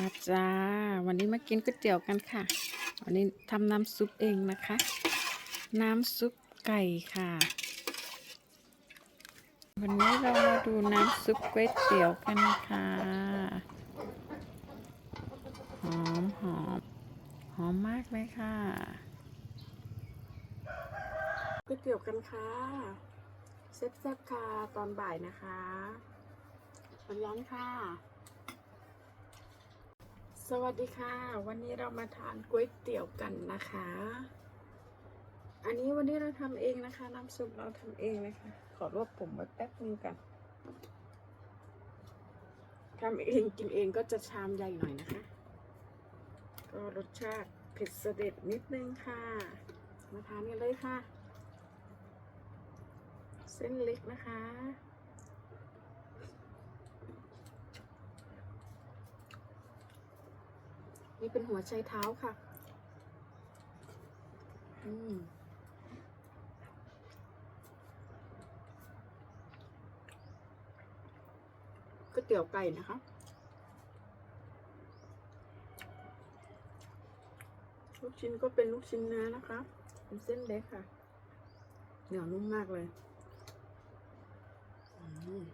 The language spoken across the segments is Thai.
มาจ้า วันนี้มากินก๋วยเตี๋ยวกันค่ะ วันนี้ทำน้ำซุปเองนะคะ น้ำซุปไก่ค่ะ วันนี้เรามาดูน้ำซุปก๋วยเตี๋ยวกันค่ะหอมหอมหอมมากเลยค่ะก๋วยเตี๋ยวกันค่ะแซ่บๆค่ะตอนบ่ายนะคะร้อนๆค่ะ สวัสดีค่ะ วันนี้เรามาทานก๋วยเตี๋ยวกันนะคะ อันนี้วันนี้เราทำเองนะคะ น้ำซุปเราทำเองเลยค่ะขอรวบผมไว้แป๊บนึงกันทำเองกินเองก็จะชามใหญ่หน่อยนะคะ ก็รสชาติเผ็ดเสด็จนิดนึงค่ะ มาทานกันเลยค่ะ เส้นเล็กนะคะ นี่เป็นหัวไชเท้าค่ะ อืมก๋วยเตี๋ยวไก่นะคะ ลูกชิ้นก็เป็นลูกชิ้นเนื้อนะคะ เป็นเส้นเล็กค่ะ เหนียวนุ่มมากเลย อืม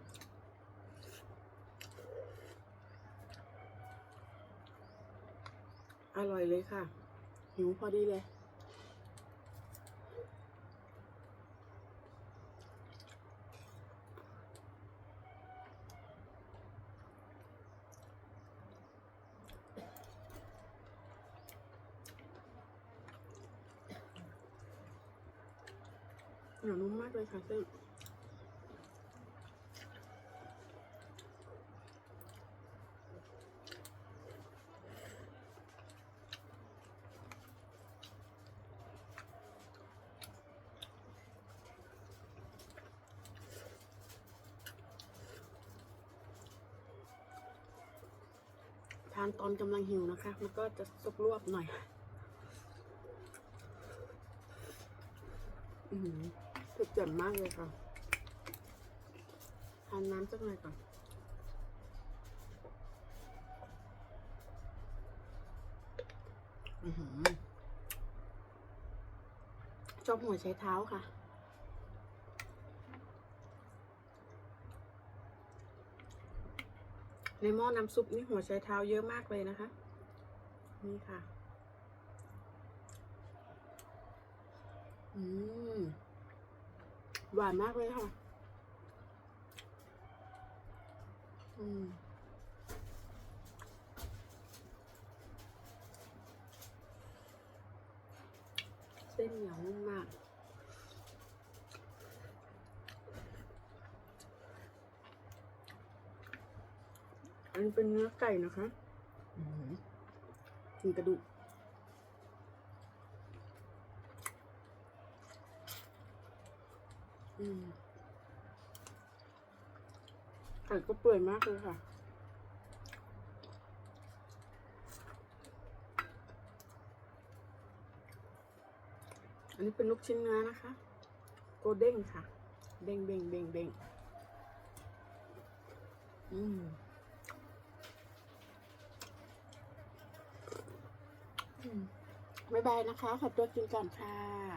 อร่อยเลยค่ะ หิวพอดีเลยเหนียวนุ่มมากเลยค่ะเส้นทานตอนกำลังหิวนะคะ มันก็จะสุกรวบหน่อย อือหือเผ็ดจัดมากเลยค่ะ ทานน้ำสักหน่อยก่อนอือหือชอบหัวใช้เท้าค่ะ ในหม้อน้ำซุปนี่หัวใช้เท้าเยอะมากเลยนะคะ นี่ค่ะ อืม หวานมากเลยค่ะ อืมเส้นเหนียวนุ่มมาก อันนี้เป็นเนื้อไก่นะคะอืมมีกระดูกอืมไก่ก็เปื่อยมากเลยค่ะอันนี้เป็นลูกชิ้นเนื้อนะคะ โกเด้งค่ะ เด้งเด้งเด้งเด้งอืมอืม บ๊ายบายนะคะขอตัวกินก่อนค่ะ